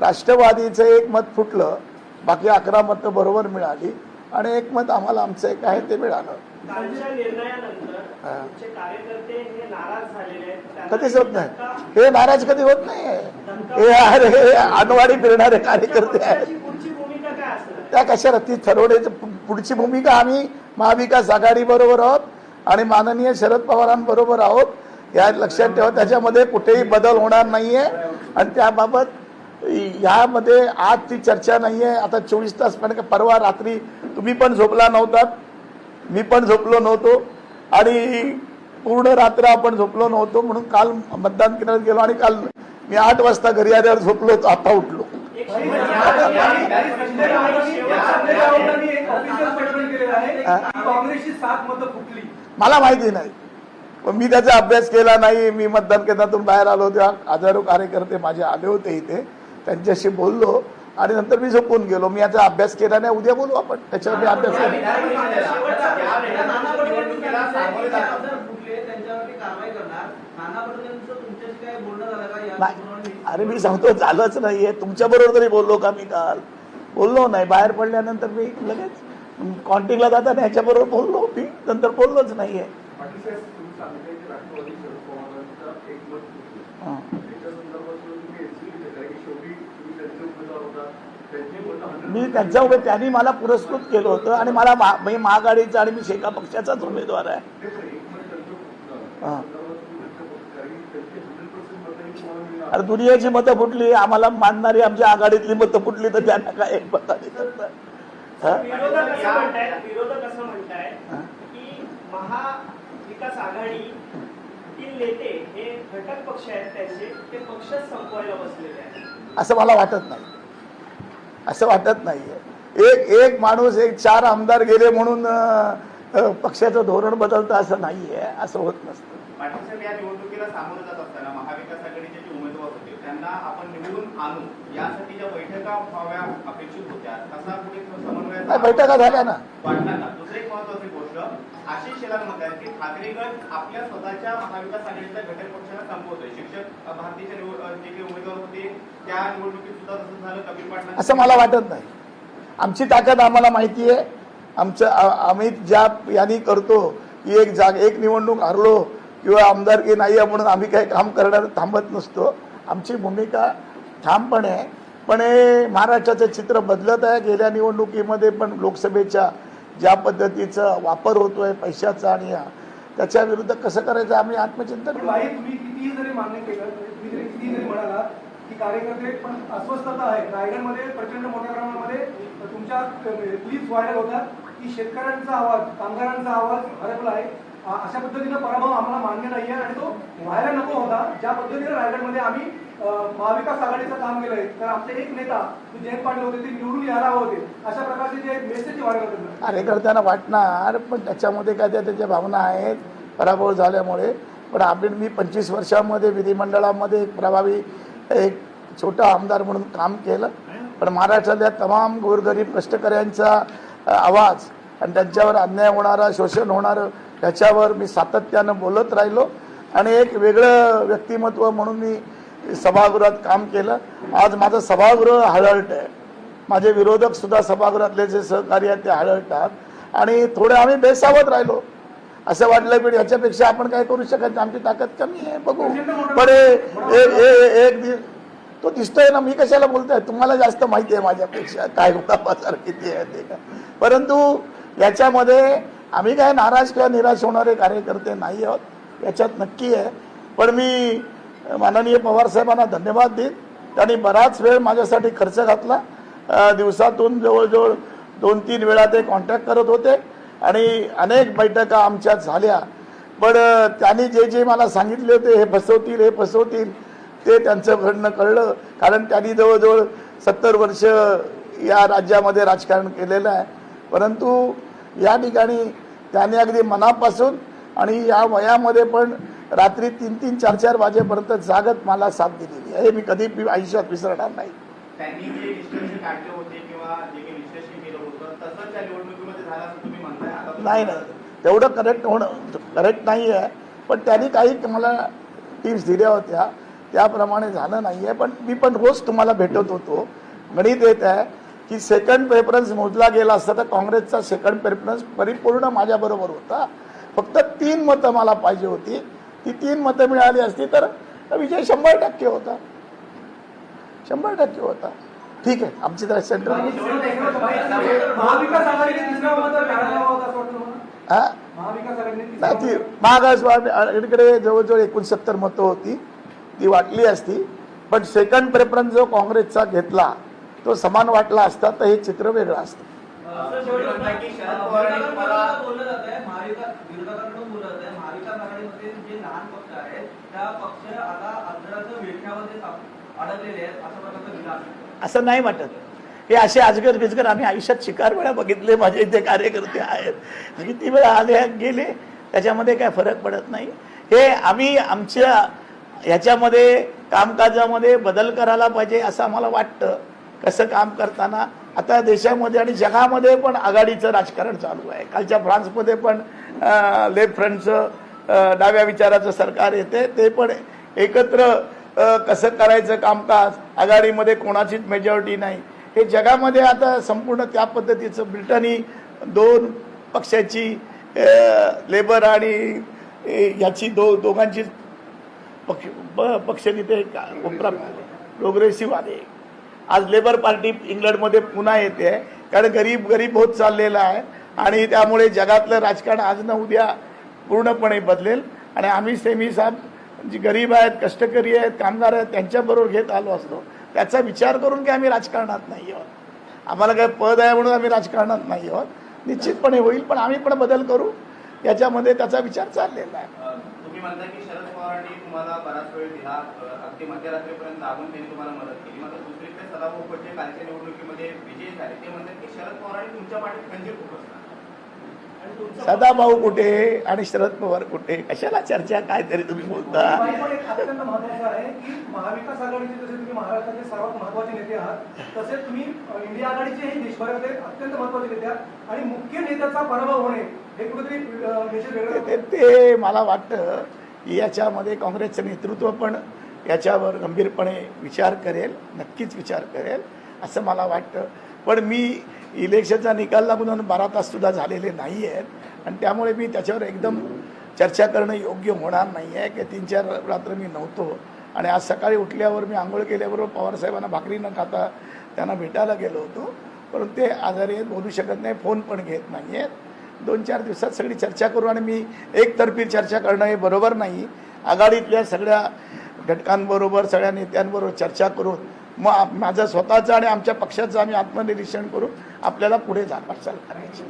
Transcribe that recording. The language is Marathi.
राष्ट्रवादीचं एक मत फुटलं बाकी अकरा मतं बरोबर मिळाली आणि एक मत आम्हाला आमचं एक आहे ते मिळालं. कधीच होत नाही. हे नाराज कधी होत नाही हे अरे अनवाडी फिरणारे कार्यकर्ते आहेत. त्या कशाला? ती ठरवण्याची पुढची भूमिका आम्ही महाविकास आघाडी बरोबर आहोत आणि माननीय शरद पवारांबरोबर आहोत. या लक्षात ठेवा त्याच्यामध्ये कुठेही बदल होणार नाहीये. आणि त्याबाबत ह्यामध्ये आज ती चर्चा नाहीये. आता चोवीस तास म्हणजे पण परवा रात्री तुम्ही पण झोपला नव्हतात मी पण झोपलो नव्हतो. आणि पूर्ण रात्र आपण झोपलो नव्हतो. म्हणून काल मतदान केंद्रात गेलो आणि काल मी आठ वाजता घरी आल्यावर झोपलो. होतो आता उठलो. मला माहिती नाही. पण मी त्याचा अभ्यास केला नाही. मी मतदान केंद्रातून बाहेर आलो तेव्हा हजारो कार्यकर्ते माझे आले होते इथे. त्यांच्याशी बोललो आणि नंतर मी झोपून गेलो. मी याचा अभ्यास केला नाही उद्या बोलू आपण. त्याच्यावर मी अभ्यास नाही. अरे मी सांगतो झालंच नाहीये. तुमच्या बरोबर तरी बोललो का मी काल? बोललो नाही. बाहेर पडल्यानंतर मी लगेच कॉन्टिंगला जाताना ह्याच्याबरोबर बोललो मी. नंतर बोललोच नाहीये पाटील साहेब, तुम्ही सांगितलंय की राष्ट्रवादी शरद पवारांचा एक मत फुटलं. हं. त्याच्या संदर्भात सुद्धा तुम्ही एनसीबी घेतलाय की शेवटी तुम्ही त्यांचे उमेदवार होता त्यांची मतं 100% मी त्यांच्या उभे त्यांनी मला पुरस्कृत केलं होतं आणि मला मी महाआघाडीचा आणि मी शेका पक्षाचाच उमेदवार आहे ते पण एक मत त्यांचं फुटलं. हां. त्या संदर्भात तुम्ही व्यक्त होता. कारण की त्यांची 100% मतं तुम्हाला मिळणार. अरे दुनियाची मतं फुटली आम्हाला मानणारी आमच्या आघाडीतली मतं फुटली तर त्यांना काय एक मताने करतात हा? विरोधक असं म्हणतायत विरोधक असं म्हणतायत हा? की महाविकास आघाडी तील नेते हे घटक पक्ष आहेत त्यांचे ते पक्षच संपवायला बसलेले आहेत असं मला वाटत नाही असं वाटत नाहीये. एक एक माणूस एक चार आमदार गेले म्हणून पक्षाचं धोरण बदलतं असं नाहीये. असं होत नसतं. पाटील साहेब या निवडणुकीला सामोरं जात असताना महाविकास आघाडीचे जे उमेदवार होते त्यांना आपण निवडून आणू यासाठी ज्या बैठका व्हाव्या अपेक्षित होत्या तसा कुठे समन्वय नाही, बैठका झाल्या ना. दुसरी एक महत्वाची गोष्ट आशिष शेलार म्हणतात ठाकरे गट आपल्या स्वतःच्या महाविकास आघाडीचा घटक पक्षाला संपवतोय शिक्षक भारतीचे जे काही उमेदवार होते त्या निवडणुकीत सुद्धा तसं झालं कपिल पाटला असं मला वाटत नाही. आमची ताकद आम्हाला माहिती आहे. आमचं आम्ही ज्या यांनी करतो की एक जाग एक निवडणूक हरलो किंवा आमदारकी नाही आहे म्हणून आम्ही काही काम करणार थांबत नसतो. आमची भूमिका ठामपणे आहे. पण हे महाराष्ट्राचं चित्र बदलत आहे. गेल्या निवडणुकीमध्ये पण लोकसभेच्या ज्या पद्धतीचा वापर होतो आहे पैशाचा आणि या त्याच्या विरुद्ध कसं करायचं आम्ही आत्मचिंतन पण करू. तुम्ही कितीही जरी मान्य केलं तरी तुम्ही जरी म्हणाला की कार्यकर्ते पण अस्वस्थता आहे रायगडमध्ये प्रचंड मोठ्या प्रमाणामध्ये तुमच्या म्हणजे प्लीज व्हायरल होतात. की शेतकऱ्यांचा आवाज कामगारांचा आवाज हरपला आहे. अशा पद्धतीनं पराभव आम्हाला मान्य नाही आहे आणि तो व्हायला नको होता. ज्या पद्धतीने रायगडमध्ये आम्ही महाविकास आघाडीचं काम केलंय. तर आपले एक नेता जयंत पाटील होते ते निवडून यायला होते. अशा प्रकारचे जे मेसेज वाढवत कार्यकर्त्यांना वाटणार पण त्याच्यामध्ये काय त्या त्याच्या भावना आहेत पराभव झाल्यामुळे. पण आपण मी पंचवीस वर्षामध्ये विधिमंडळामध्ये एक प्रभावी एक छोटा आमदार म्हणून काम केलं. पण महाराष्ट्रातल्या तमाम गोरगरीब कष्टकऱ्यांचा आवाज आणि त्यांच्यावर अन्याय होणारा शोषण होणारं त्याच्यावर मी सातत्यानं बोलत राहिलो. आणि एक वेगळं व्यक्तिमत्व म्हणून मी सभागृहात काम केलं. आज माझं सभागृह हळहळत आहे. माझे विरोधक सुद्धा सभागृहातले जे सहकारी आहेत ते हळहळतात आणि थोडे आम्ही बेसावत राहिलो. असं वाटलं पण याच्यापेक्षा आपण काय करू शकत नाही. आमची ताकद कमी आहे. बघू. पण एक दिवस तो दिसतोय ना मी कशाला बोलतोय? तुम्हाला जास्त माहिती आहे माझ्यापेक्षा. काय होता बाजार किती आहे ते का? परंतु याच्यामध्ये आम्ही काय नाराज किंवा निराश होणारे कार्यकर्ते नाही आहोत. याच्यात नक्की आहे. पण मी माननीय पवार साहेबांना धन्यवाद देईन. त्यांनी बराच वेळ माझ्यासाठी खर्च घातला. दिवसातून जवळजवळ दोन तीन वेळा ते कॉन्टॅक्ट करत होते. आणि अनेक बैठका आमच्या झाल्या. पण त्यांनी जे जे मला सांगितले होते हे फसवतील हे फसवतील ते त्यांचं घडणं कळलं. कारण त्यांनी जवळजवळ सत्तर वर्ष या राज्यामध्ये राजकारण केलेलं आहे. परंतु या ठिकाणी त्याने अगदी मनापासून आणि या वयामध्ये पण रात्री तीन तीन चार चार वाजेपर्यंत जागत मला साथ दिलेली आहे. हे मी कधी आयुष्यात विसरणार नाही. नाही तेवढं करेक्ट होणं करेक्ट नाही आहे. पण त्यांनी काही मला टिप्स दिल्या होत्या. त्याप्रमाणे झालं नाही आहे पण मी पण रोज तुम्हाला भेटत होतो. गणित येत आहे की सेकंड प्रेफरन्स मोजला गेला असता तर काँग्रेसचा सेकंड प्रेफरन्स परिपूर्ण माझ्याबरोबर होता. फक्त तीन मतं मला पाहिजे होती. ती तीन मतं मिळाली असती तर विजय शंभर टक्के होता. शंभर टक्के होता. ठीक आहे आमची तर महाविकास? हा? महाविकास तिसरा नाही ती आघाडीकडे जवळजवळ एकोणसत्तर मतं होती. ती वाटली असती. पण सेकंड प्रेफरन्स जो काँग्रेसचा घेतला तो समान वाटला असता तर हे चित्र वेगळं असतं. तुम्ही म्हणताय की शरद पवारांनी तुम्हाला बोललं जात आहे. महाविकास विरोधकांकडून बोललं जात आहे. महाविकास आघाडीमध्ये जे लहान पक्ष आहेत त्या पक्ष आता अद्राचं विळख्यामध्ये साप- अडकलेले आहेत अशा प्रकारचं विधान असं नाही वाटत. हे असे अजगर बिजगर आम्ही आयुष्यात शिकार वेळा बघितले माझे इथे कार्यकर्ते आहेत. किती वेळा आले गेले त्याच्यामध्ये काय फरक पडत नाही. हे आम्ही आमच्या ह्याच्यामध्ये कामकाजामध्ये बदल करायला पाहिजे असं आम्हाला वाटतं. कसं काम करताना आता देशामध्ये आणि जगामध्ये पण आघाडीचं राजकारण चालू आहे. कालच्या फ्रान्समध्ये पण लेफ्ट फ्रंटचं डाव्या विचाराचं सरकार येते ते पण एकत्र कसं करायचं कामकाज आघाडीमध्ये कोणाचीच मेजॉरिटी नाही. हे जगामध्ये आता संपूर्ण त्या पद्धतीचं ब्रिटनी दोन पक्षाची लेबर आणि ह्याची दो दोघांची पक्ष ब- पक्ष तिथे प्रोग्रेसिव्ह आले. आज लेबर पार्टी इंग्लंडमध्ये पुन्हा येते कारण गरीब गरीब होत चाललेला आहे. आणि त्यामुळे जगातलं राजकारण आज ना उद्या पूर्णपणे बदलेल. आणि आम्ही सेमी साहेब जी गरीब आहेत कष्टकरी आहेत कामगार आहेत त्यांच्याबरोबर घेत आलो असतो. त्याचा विचार करून की आम्ही राजकारणात नाही आहोत. आम्हाला काय पद आहे म्हणून आम्ही राजकारणात नाही आहोत. निश्चितपणे होईल पण आम्ही पण बदल करू. याच्यामध्ये त्याचा विचार चाललेला आहे. तुम्ही म्हणताय की शरद पवारांनी तुम्हाला बराच वेळ दिला अगदी मध्यरात्रीपर्यंत दाबून त्यांनी तुम्हाला मदत केली. मात्र दुसरीकडे सदाभाऊ खोटे कालच्या निवडणुकीमध्ये विजयी झाले. ते म्हणतात की शरद पवारांनी तुमच्या पाठीत खंजीर खूप असतात. सदाभाऊ कुठे आणि शरद पवार कुठे? कशाला चर्चा काय तरी तुम्ही बोलता? बाई, पण एक अत्यंत महत्वाचं आहे की महाविकास आघाडीचे जसे तुम्ही महाराष्ट्राचे सर्वात महत्त्वाचे नेते आहात तसे तुम्ही अ, इंडिया आघाडीचे देशभरातले अत्यंत महत्त्वाचे नेते आहात. आणि मुख्य नेत्याचा पराभव होणे हे कुठेतरी अ, मेसेज वेगळं ते ते मला वाटतं की याच्यामध्ये काँग्रेसचं नेतृत्व पण याच्यावर गंभीरपणे विचार करेल नक्कीच विचार करेल असं मला वाटतं. पण मी इलेक्शनचा निकाल लागून बारा ताससुद्धा झालेले नाही आहेत आणि त्यामुळे मी त्याच्यावर एकदम चर्चा करणं योग्य होणार नाही आहे की तीन चार रात्र मी नव्हतो. आणि आज सकाळी उठल्यावर मी आंघोळ केल्याबरोबर पवारसाहेबांना भाकरी न खाता त्यांना भेटायला गेलो होतो. परंतु ते आजारी आहेत बोलू शकत नाही फोन पण घेत नाही आहेत दोन चार दिवसात सगळी चर्चा करू आणि मी एकतर्फी चर्चा करणं हे बरोबर नाही. आघाडीतल्या सगळ्या घटकांबरोबर सगळ्या नेत्यांबरोबर चर्चा करून मग माझं स्वतःचं आणि आमच्या पक्षाचं आम्ही आत्मनिरीक्षण करून आपल्याला पुढे जा वाटचाल करायची.